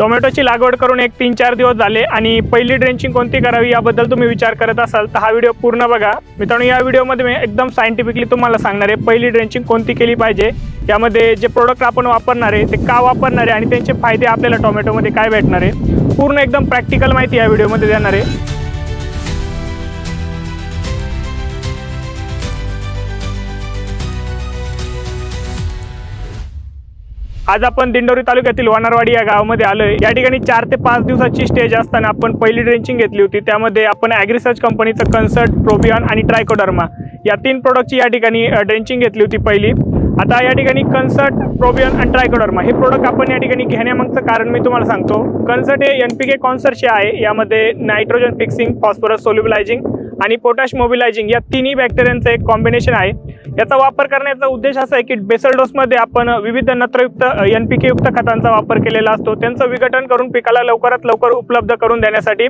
टोमॅटोची लागवड करून एक तीन चार दिवस झाले आणि पहिली ड्रेंचिंग कोणती करावी याबद्दल तुम्ही विचार करत असाल तर हा व्हिडिओ पूर्ण बघा. मित्रांनो या व्हिडिओमध्ये मी एकदम सायंटिफिकली तुम्हाला सांगणार आहे पहिली ड्रेंचिंग कोणती केली पाहिजे यामध्ये जे प्रोडक्ट आपण वापरणार आहे ते का वापरणार आहे आणि त्यांचे फायदे आपल्याला टोमॅटोमध्ये काय भेटणार आहे पूर्ण एकदम प्रॅक्टिकल माहिती या व्हिडिओमध्ये देणार आहे. आज आपण दिंडोरी तालुक्यातील वानरवाडी या गावामध्ये आलोय. या ठिकाणी चार ते पाच दिवसाची स्टेज असताना आपण पहिली ड्रेंचिंग घेतली होती. त्यामध्ये आपण ॲग्रिसर्च कंपनीचं कन्सर्ट प्रोबियॉन आणि ट्रायकोडर्मा या तीन प्रोडक्टची या ठिकाणी ड्रेंचिंग घेतली होती पहिली. आता या ठिकाणी कन्सर्ट प्रोबियन आणि ट्रायकोडर्मा हे प्रोडक्ट आपण या ठिकाणी घेण्यामागचं कारण मी तुम्हाला सांगतो. कन्सर्ट हे एन पी के कॉन्सर्टचे आहे यामध्ये नायट्रोजन फिक्सिंग फॉस्फरस सोल्युबलायझिंग आणि पोटॅश मोबिलायझिंग या तिन्ही बॅक्टेरियांचं एक कॉम्बिनेशन आहे. याचा वापर करण्याचा उद्देश असा आहे की बेसल डोसमध्ये आपण विविध नत्रयुक्त एन पी युक्त खतांचा वापर केलेला असतो. त्यांचं विघटन करून पिकाला लवकरात लवकर उपलब्ध करून देण्यासाठी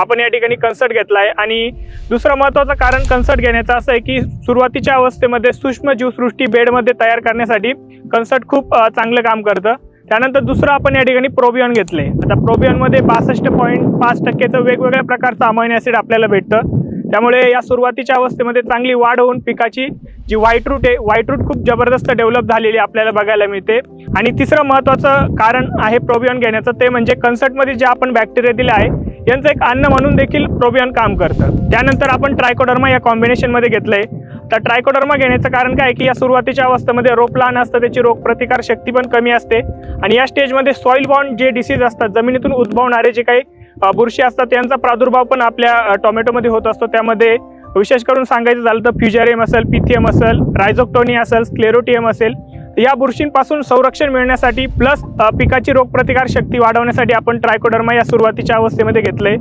आपण या ठिकाणी कन्सर्ट घेतला आहे आणि दुसरं महत्त्वाचं कारण कन्सर्ट घेण्याचं असं आहे की सुरुवातीच्या अवस्थेमध्ये सूक्ष्म जीवसृष्टी बेडमध्ये तयार करण्यासाठी कन्सर्ट खूप चांगलं काम करतं. त्यानंतर दुसरं आपण या ठिकाणी प्रोबियन घेतले आता प्रोबियनमध्ये बासष्ट पॉईंट पाच टक्केचं वेगवेगळ्या प्रकारचं अमायन ॲसिड आपल्याला भेटतं. त्यामुळे या सुरुवातीच्या अवस्थेमध्ये चांगली वाढ होऊन पिकाची जी व्हाईट रूट आहे व्हाईट रूट खूप जबरदस्त डेव्हलप झालेली आपल्याला बघायला मिळते. आणि तिसरं महत्त्वाचं कारण आहे प्रोबियन घेण्याचं ते म्हणजे कन्सर्टमध्ये जे आपण बॅक्टेरिया दिले आहे यांचं एक अन्न म्हणून देखील प्रोबियन काम करतं. त्यानंतर आपण ट्रायकोडर्मा या कॉम्बिनेशनमध्ये घेतलं आहे तर ट्रायकोडर्मा घेण्याचं कारण काय आहे की या सुरुवातीच्या अवस्थेमध्ये रोप लहान असतं त्याची रोगप्रतिकार शक्ती पण कमी असते. आणि या स्टेजमध्ये सॉईल बॉन्ड जे डिसीज असतात जमिनीतून उद्भवणारे जे काही बुरशी असतात त्यांचा प्रादुर्भाव पण आपल्या टोमॅटोमध्ये होत असतो. त्यामध्ये विशेष करून सांगायचं झालं तर फ्युजारियम असेल पिथियम असेल रायझोक्टोनी असेल स्क्लेरोटियम असेल या बुरशींपासून संरक्षण मिळण्यासाठी प्लस पिकाची रोगप्रतिकार शक्ती वाढवण्यासाठी आपण ट्रायकोडर्मा या सुरुवातीच्या अवस्थेमध्ये घेतलंय.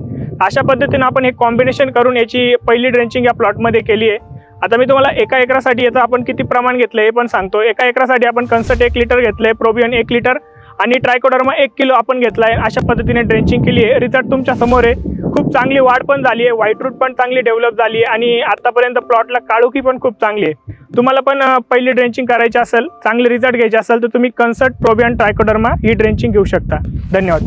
अशा पद्धतीनं आपण हे कॉम्बिनेशन करून याची पहिली ड्रेंचिंग या प्लॉटमध्ये केली आहे. आता मी तुम्हाला एका एकरासाठी याचं आपण किती प्रमाण घेतलं हे पण सांगतो. एका एकरासाठी आपण कन्सर्ट एक लिटर घेतलंय प्रोबियन एक लिटर आणि ट्रायकोडर्मा एक किलो आपण घेतला आहे अशा पद्धतीने ड्रेंचिंग केली आहे रिझल्ट तुमच्यासमोर आहे. खूप चांगली वाढ पण झाली आहे. व्हाईट रूट पण चांगली डेव्हलप झाली आहे. आणि आतापर्यंत प्लॉटला काळोखी पण खूप चांगली आहे. तुम्हाला पण पहिली ड्रेंचिंग करायची असेल चांगले रिझल्ट घ्यायचे असेल तर तुम्ही कन्सर्ट प्रोबियन ट्रायकोडर्मा ही ड्रेंचिंग घेऊ शकता. धन्यवाद.